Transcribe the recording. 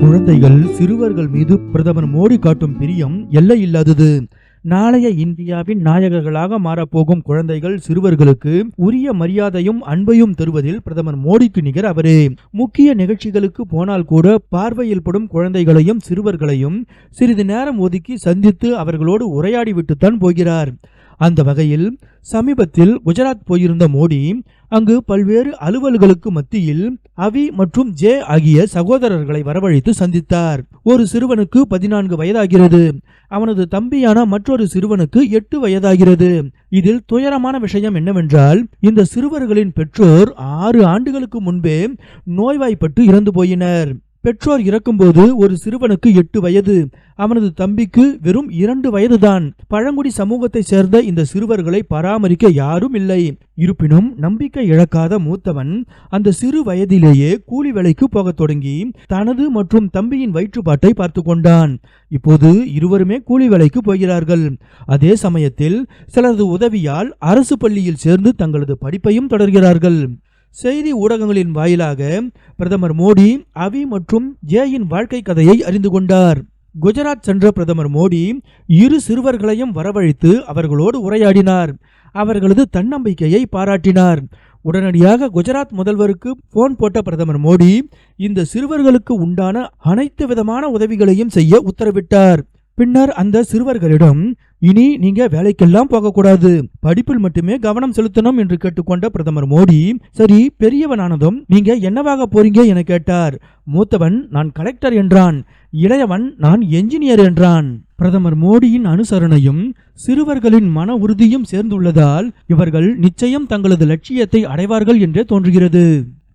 குழந்தைகள் சிறுவர்கள் மீது பிரதமர் மோடி காட்டும் பிரியம் எல்லை இல்லாதது நாளைய இந்தியாவின் நாயகர்களாக மாறப்போகும் குழந்தைகள் சிறுவர்களுக்கு உரிய மரியாதையும் அன்பையும் தருவதில் பிரதமர் மோடிக்கு நிகர் அவரே. முக்கிய நிகழ்ச்சிகளுக்கு போனால் கூட பார்வையில் படும் குழந்தைகளையும் சிறுவர்களையும் சிறிது நேரம் ஒதுக்கி சந்தித்து அவர்களோடு உரையாடிவிட்டுத்தான் போகிறார். அந்த வகையில் சமீபத்தில் குஜராத் போயிருந்த மோடி அங்கு பல்வேறு அலுவல்களுக்கு மத்தியில் அவி மற்றும் ஜே ஆகிய சகோதரர்களை வரவழைத்து சந்தித்தார். ஒரு சிறுவனுக்கு பதினான்கு வயதாகிறது. அவனது தம்பியான மற்றொரு சிறுவனுக்கு எட்டு வயதாகிறது. இதில் துயரமான விஷயம் என்னவென்றால் இந்த சிறுவர்களின் பெற்றோர் ஆறு ஆண்டுகளுக்கு முன்பே நோய்வாய்ப்பட்டு இறந்து போயினர். பெற்றோர் இறக்கும்போது ஒரு சிறுவனுக்கு எட்டு வயது. அவனது தம்பிக்கு வெறும் இரண்டு வயதுதான். பழங்குடி சமூகத்தை சேர்ந்த இந்த சிறுவர்களை பராமரிக்க யாரும் இல்லை. இருப்பினும் நம்பிக்கை இழக்காத மூத்தவன் அந்த சிறு வயதிலேயே கூலி வேலைக்கு போகத் தொடங்கி தனது மற்றும் தம்பியின் வயிற்றுப்பாட்டை பார்த்து கொண்டான். இப்போது இருவருமே கூலி வேலைக்கு போகிறார்கள். அதே சமயத்தில் சிலரது உதவியால் அரசு பள்ளியில் சேர்ந்து தங்களது படிப்பையும் தொடர்கிறார்கள். செய்தி ஊடகங்களின் வாயிலாக பிரதமர் மோடி அவி மற்றும் ஜேயின் வாழ்க்கை கதையை அறிந்து கொண்டார். குஜராத் சென்ற பிரதமர் மோடி இரு சிறுவர்களையும் வரவழைத்து அவர்களோடு உரையாடினார். அவர்களது தன்னம்பிக்கையை பாராட்டினார். உடனடியாக குஜராத் முதல்வருக்கு போன் போட்ட பிரதமர் மோடி இந்த சிறுவர்களுக்கு உண்டான அனைத்து விதமான உதவிகளையும் செய்ய உத்தரவிட்டார். பின்னர் அந்த சிறுவர்களிடம் இனி நீங்க வேலைக்கெல்லாம் போகக்கூடாது. படிப்பில் மட்டுமே கவனம் செலுத்தணும் என்று கேட்டுக்கொண்ட பிரதமர் மோடி சரி பெரியவனானதும் நீங்க என்னவாக போறீங்க என கேட்டார். மூத்தவன் நான் கலெக்டர் என்றான். இளையவன் நான் என்ஜினியர் என்றான். பிரதமர் மோடியின் அனுசரணையும் சிறுவர்களின் மன உறுதியும் சேர்ந்துள்ளதால் இவர்கள் நிச்சயம் தங்களது லட்சியத்தை அடைவார்கள் என்றே தோன்றுகிறது.